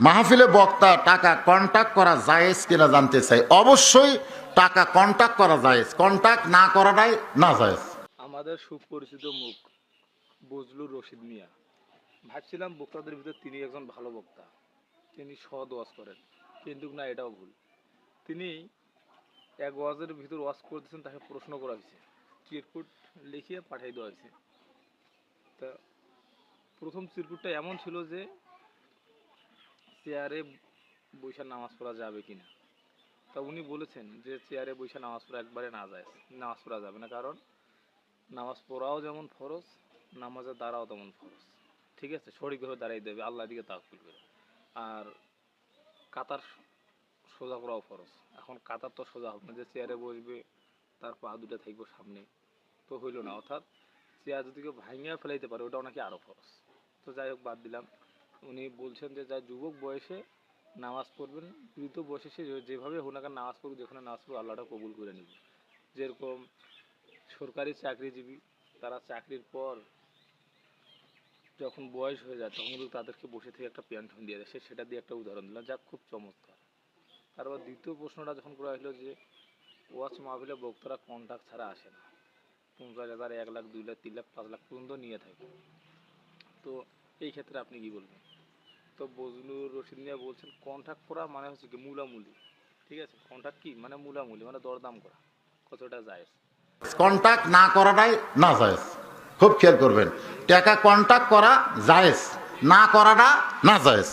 মাহফিলে বক্তা, টাকা কন্ট্যাক্ট করা জায়েজ কিনা জানতে চাই। অবশ্যই টাকা কন্ট্যাক্ট করা জায়েজ। কন্টাক্ট না করাটাই না জায়েজ। আমাদের সুপরিচিত মুখ, বজলুর রশিদ মিয়া। ভাবছিলাম বক্তাদের ভিতর তিনি একজন ভালো বক্তা। তিনি সৎ ওয়াজ করেন, কিন্তু না, এটাও ভুল। তিনি এক ওয়াজের ভিতর ওয়াজ করতেছেন, তাকে প্রশ্ন করা হয়েছে। চিরকুট লিখিয়ে পাঠিয়ে দেওয়া হয়েছে। তা প্রথম চিরকুটটা এমন ছিল যে চেয়ারে বৈশা নামাজ পড়া যাবে কিনা? তা উনি বলেছেন যে চেয়ারে বৈশা নামাজ পড়া একবারে না যায়, নামাজ পড়া যাবে না। কারণ নামাজ পড়াও যেমন ফরজ, নামাজের দ্বারাও তেমন ফরজ। ঠিক আছে? সঠিকভাবে দাঁড়াই দেবে আল্লাহ দিকে তাকুল করে আর কাতার সোজা করাও ফরজ। এখন কাতার তো সোজা হবে না, যে চেয়ারে বসবে, তার পা দুটা থাকব সামনে, তো হইল না। অর্থাৎ চেয়ার যদি কেউ ভাঙিয়া ফেলাইতে পারে ওটাও নাকি আরও ফরজ। তো যাই হোক, বাদ দিলাম। উনি বলছেন যে যা যুবক বয়সে নামাজ পড়বেন দ্রুত বয়সে সে যেভাবে কেন নামাজ পড়ুক, যেখানে নামাজ পড়ুক, আল্লাহটা কবুল করে নিবে। যেরকম সরকারি চাকরিজীবী, তারা চাকরির পর যখন বয়স হয়ে যায়, তখন কিন্তু তাদেরকে বসে থেকে একটা পেনশন দিয়ে দেয়। সে সেটা দিয়ে একটা উদাহরণ দিলাম যা খুব চমৎকার। তারপর দ্বিতীয় প্রশ্নটা যখন করা হলো যে ওয়াচ মাহফিলে বক্তারা কন্ট্যাক্ট ছাড়া আসে না। পঞ্চাশ হাজার, এক লাখ, দুই লাখ, তিন লাখ, পাঁচ লাখ পর্যন্ত নিয়ে থাকে। তো এই ক্ষেত্রে আপনি কি বলবেন? তো বজলুর রশিদ মিয়া বলছেন কন্ট্যাক্ট করা মানে হচ্ছে কি মূলামূলি। ঠিক আছে কন্ট্যাক্ট কি মানে মূলামূলি মানে দরদাম করা কতটা যায় কন্টাক্ট না করাটাই না জায়েজ। খুব খেয়াল করবেন টাকা কন্ট্রাক্ট করা জায়েজ না করাটা না জায়েজ।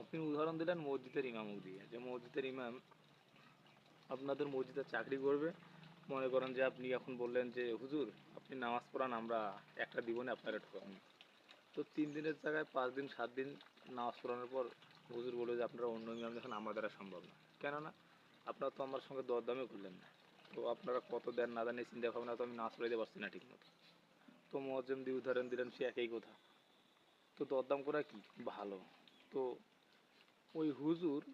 আপনি উদাহরণ দিলেন মসজিদের ইমামক দিয়ে যে মসজিদের ইমাম আপনাদের মসজিদে চাকরি করবে। মনে করেন যে আপনি এখন বললেন যে হুজুর আপনি নামাজ পড়ান আমরা একটা দিবনে আপনারা ঠকাম তো তিন দিনের জায়গায় পাঁচ দিন সাত দিন নামাজ পড়ানোর পর হুজুর বলে যে আপনারা অন্য ইমাম দেখেন, আমার দ্বারা সম্ভব না। কেননা আপনারা তো আমার সঙ্গে দরদামে করলেন না। তো আপনারা কত দেন না দেন চিন্তা ভাবনা তো আমি নামাজ পড়াইতে পারছি না ঠিক মতো তো মজ্জেম দিয়ে উদাহরণ দিলেন, সে একই কথা। তো দরদাম করা কি? ভালো। তো ওই হুজুর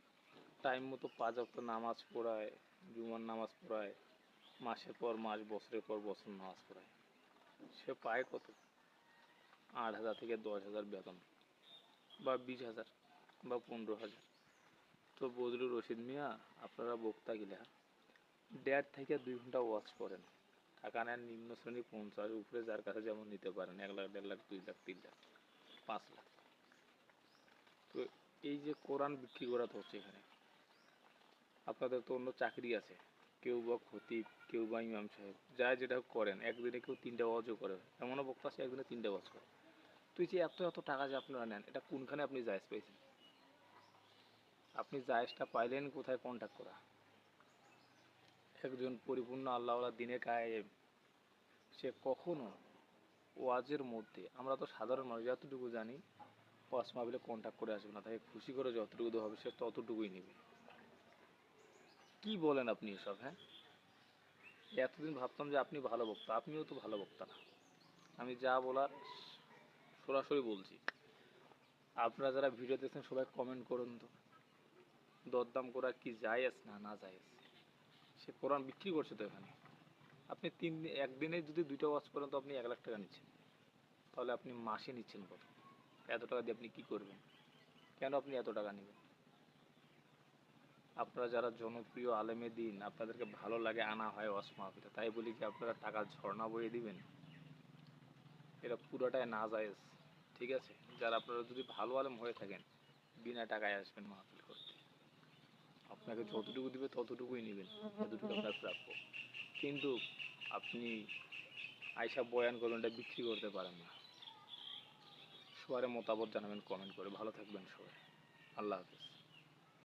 টাইম মতো পাঁচ অক্ট নামাজ পড়ায়, জুমার নামাজ পড়ায়, মাসের পর মাস, বছরের পর বছর নামাজ পড়ায়। সে পায় কত? আট হাজার থেকে দশ হাজার বেতন। বা বিশ হাজার বা পনেরো হাজার। তো বদরুল রশিদ মিয়া, আপনারা বক্তা গিলা। দেড় থেকে দুই ঘণ্টা ওয়াচ করেন। টাকা নেন নিম্ন শ্রেণি পঞ্চাশ উপরে, যার কাছে যেমন নিতে পারেন, এক লাখ, দেড় লাখ, দুই লাখ, তিন লাখ, পাঁচ লাখ। তো এই যে কোরআন বিক্রি করা তো হচ্ছে এখানে। আপনাদের তো অন্য চাকরি আছে। কেউ বা খতিব, কেউ বা ইমাম সাহেব যা যেটা করেন, একদিনে কেউ তিনটা ওয়াজও করে। এমনও বক্তা আছে, একদিনে তিনটা ওয়াজ করে। তুই এত এত টাকা যে আপনারা নেন, এটা কোনখানে আপনি জায়েজ পেয়েছেন? আপনি জায়েজটা পাইলেন কোথায় কন্ট্যাক্ট করা? একজন পরিপূর্ণ আল্লাহওয়ালা দিনে কায়েম সে কখনো ওয়াজের মধ্যে, আমরা তো সাধারণ মানুষ, যতটুকু জানি, ওয়াজ মাহবিলে কন্ট্যাক্ট করে আসবে না, তাকে খুশি করে যতটুকু হবে, সে ততটুকুই নেবে। কি বলেন আপনি এসব হ্যাঁ? এতদিন ভাবতাম যে আপনি ভালো বক্তা, আপনিও তো ভালো বক্তা না। আমি যা বলার সরাসরি বলছি। আপনারা যারা ভিডিও দেখছেন, সবাই কমেন্ট করুন তো। দরদাম করা কি জায়েজ না না জায়েজ সে কোরআন বিক্রি করছে তো এখানে। আপনি তিন দিন, একদিনে যদি দুইটা ওয়াজ করেন, তো আপনি এক লাখ টাকা নিচ্ছেন। তাহলে আপনি মাসে নিচ্ছেন কত? এত টাকা দিয়ে আপনি কি করবেন? কেন আপনি এত টাকা নেবেন? আপনারা যারা জনপ্রিয় আলেমে দিন, আপনাদেরকে ভালো লাগে আনা হয় ওয়াজ মাহফিলে। তাই বলি কি, আপনারা টাকা ঝর্ণা বয়ে দিবেন? এটা পুরোটাই না জায়েজ ঠিক আছে? যারা আপনারা যদি ভালো আলেম হয়ে থাকেন, বিনা টাকায় আসবেন মাহফিল করতে। আপনাকে যতটুকু দিবে ততটুকুই নেবেন, যতটুকু আপনার প্রাপ্য। কিন্তু আপনি আইসা বয়ান করবেন এটা বিক্রি করতে পারেন না। সবার মতামত জানাবেন কমেন্ট করে। ভালো থাকবেন সবাই। আল্লাহ হাফিজ।